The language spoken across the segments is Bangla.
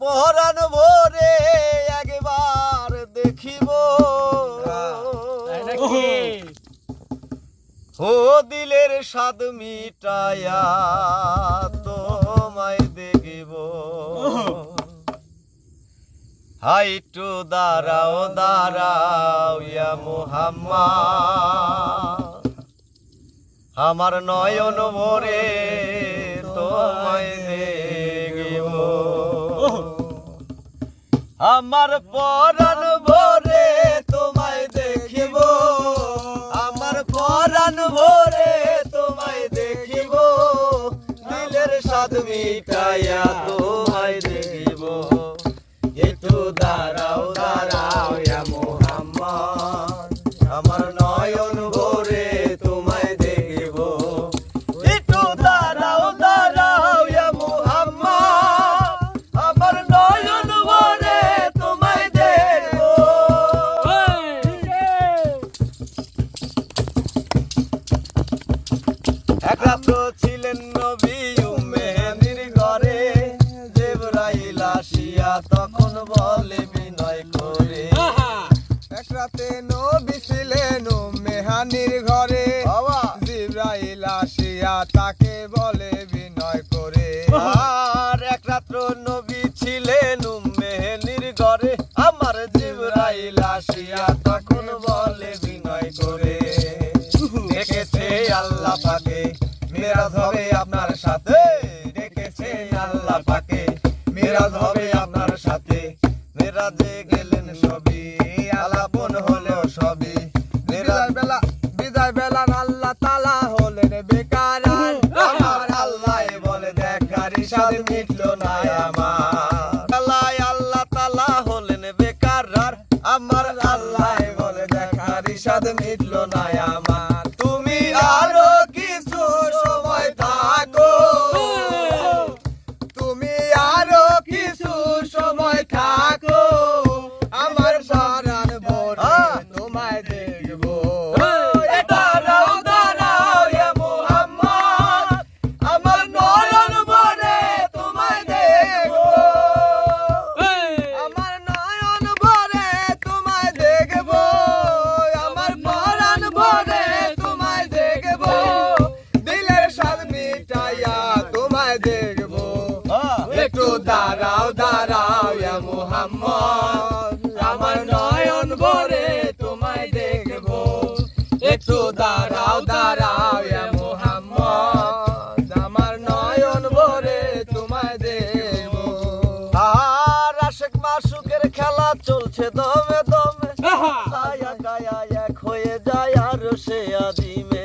পহরান ভোরে একবার দেখিব। ও দিলের স্বাদ মিটায়া তোমায় দেখিব। হাইটু দাঁড়াও দাঁড়াও ইয়া মোহাম্মা আমার নয়ন ভরে আমার পরাণ ভরে। মেহানির ঘরে জিব্রাইল আসিয়া তাকে বলে বিনয় করে। আর এক রাত্র নবী ছিলেন মেহেনির ঘরে। আমার জিবরাইল আসিয়া তখন বলে বিনয় করে। ডেকেছে আল্লাহ পাকে মেরাজ হবে আপনার সাথে। ডেকেছে আল্লাহ পাকে মেরাজ হবে আপনার সাথে। মেরাজে গেলেন সবই আলাপন হলেও সবই। মেরাজ বেলা। বিদায় বেলা আল্লাহ তালা হলেন বেকার। আমার আল্লাহ বলে দেখার ইসাদ মিটলো না আমার আল্লাহ আল্লাহ তালা হলেন বেকার আমার আল্লাহ বলে দেখার ইসাদ মিটলো না আমার দাঁড়াও দাঁড়াও মুহাম্মদ। আমার নয়ন ভরে তোমায় দেখব। একটু দাঁড়াও দাঁড়াও মুহাম্মদ। আমার নয়ন ভরে তোমায় দেখব। আর আশেক মাসুকের খেলা চলছে দমে দমে। ছায়া গায়া এক হয়ে যায় আর সে আদিমে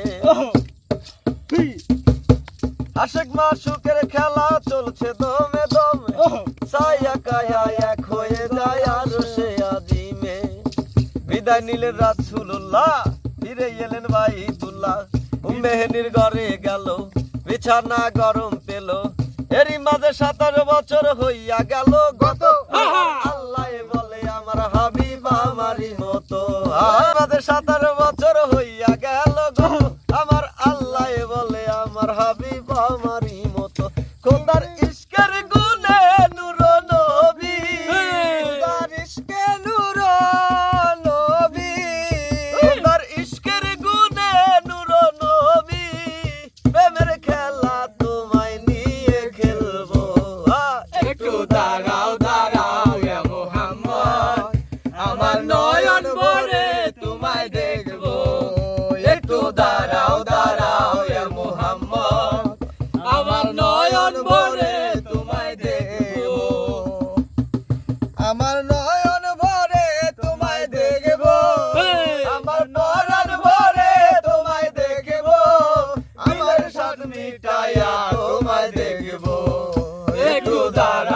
আশেক মাসুকের খেলা চলছে দমে দমে ছায়া গায়া এক হয়ে যায় আর সে আদিমে বিদায় নিলেন রাসূলুল্লাহ ফিরে এলেন বাইতুল্লাহ। মেহেনির ঘরে গেল বিছানা গরম পেল। এরই মাঝে সাতারো বছর হইয়া গেল গত আল্লাহ বলে আমার হাবিব আমারই মতো। আমাদের সাতারো আমার